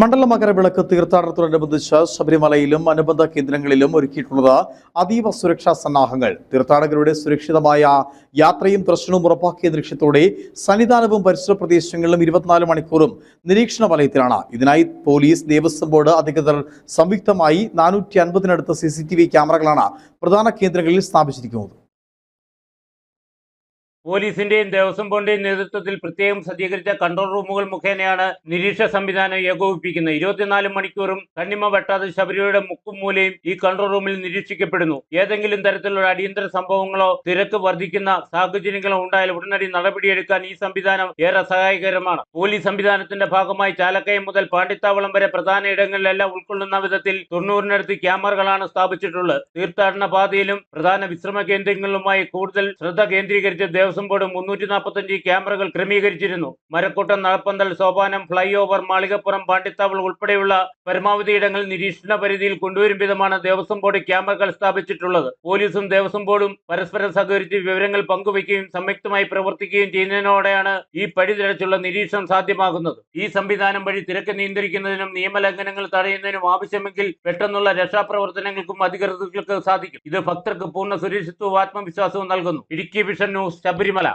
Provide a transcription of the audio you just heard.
മണ്ഡല മകരവിളക്ക് തീർത്ഥാടനത്തോടനുബന്ധിച്ച് ശബരിമലയിലും അനുബന്ധ കേന്ദ്രങ്ങളിലും ഒരുക്കിയിട്ടുള്ളത് അതീവ സുരക്ഷാ സന്നാഹങ്ങൾ. തീർത്ഥാടകരുടെ സുരക്ഷിതമായ യാത്രയും ദർശനവും ഉറപ്പാക്കിയ ലക്ഷ്യത്തോടെ സന്നിധാനവും പരിസര പ്രദേശങ്ങളിലും ഇരുപത്തിനാല് മണിക്കൂറും നിരീക്ഷണ വലയത്തിലാണ്. ഇതിനായി പോലീസ് ദേവസ്വം ബോർഡ് അധികൃതർ സംയുക്തമായി നാനൂറ്റി അൻപതിനടുത്ത് സി ക്യാമറകളാണ് പ്രധാന കേന്ദ്രങ്ങളിൽ സ്ഥാപിച്ചിരിക്കുന്നത്. പോലീസിന്റെയും ദേവസ്വം ബോർഡിന്റെയും നേതൃത്വത്തിൽ പ്രത്യേകം സജ്ജീകരിച്ച കൺട്രോൾ റൂമുകൾ മുഖേനയാണ് നിരീക്ഷണ സംവിധാനം ഏകോപിപ്പിക്കുന്നത്. ഇരുപത്തിനാല് മണിക്കൂറും കണ്ണിമ വെട്ടാതെ ശബരിയുടെ മുക്കും മൂലയും ഈ കൺട്രോൾ റൂമിൽ നിരീക്ഷിക്കപ്പെടുന്നു. ഏതെങ്കിലും തരത്തിലുള്ള അടിയന്തര സംഭവങ്ങളോ തിരക്ക് വർദ്ധിക്കുന്ന സാഹചര്യങ്ങളോ ഉണ്ടായാൽ ഉടനടി നടപടിയെടുക്കാൻ ഈ സംവിധാനം ഏറെ സഹായകരമാണ്. പോലീസ് സംവിധാനത്തിന്റെ ഭാഗമായി ചാലക്കയം മുതൽ പാണ്ഡിത്താവളം വരെ പ്രധാന ഇടങ്ങളിലെല്ലാം ഉൾക്കൊള്ളുന്ന വിധത്തിൽ തൊണ്ണൂറിനടുത്ത് ക്യാമറകളാണ് സ്ഥാപിച്ചിട്ടുള്ളത്. തീർത്ഥാടന പാതയിലും പ്രധാന വിശ്രമ കേന്ദ്രങ്ങളിലുമായി കൂടുതൽ ശ്രദ്ധ കേന്ദ്രീകരിച്ച് ദേവസ്വം ബോർഡ് മുന്നൂറ്റി നാൽപ്പത്തഞ്ച് ക്യാമറകൾ ക്രമീകരിച്ചിരുന്നു. മരക്കൂട്ടം നടപ്പന്തൽ സോപാനം ഫ്ലൈ ഓവർ മാളികപ്പുറം പാണ്ടിത്താവൾ ഉൾപ്പെടെയുള്ള പരമാവധി ഇടങ്ങൾ നിരീക്ഷണ പരിധിയിൽ കൊണ്ടുവരും വിധമാണ് ദേവസ്വം ബോർഡ് ക്യാമറകൾ സ്ഥാപിച്ചിട്ടുള്ളത്. പോലീസും ദേവസ്വം ബോർഡും പരസ്പരം സഹകരിച്ച് വിവരങ്ങൾ പങ്കുവയ്ക്കുകയും സംയുക്തമായി പ്രവർത്തിക്കുകയും ചെയ്യുന്നതിനോടെയാണ് ഈ പടി തിരച്ചുള്ള നിരീക്ഷണം സാധ്യമാകുന്നത്. ഈ സംവിധാനം വഴി തിരക്ക് നിയന്ത്രിക്കുന്നതിനും നിയമലംഘനങ്ങൾ തടയുന്നതിനും ആവശ്യമെങ്കിൽ പെട്ടെന്നുള്ള രക്ഷാപ്രവർത്തനങ്ങൾക്കും അധികൃതർക്ക് സാധിക്കും. ഇത് ഭക്തർക്ക് പൂർണ സുരക്ഷിത്വവും ആത്മവിശ്വാസവും നൽകുന്നു. Idukki vision news Sabarimala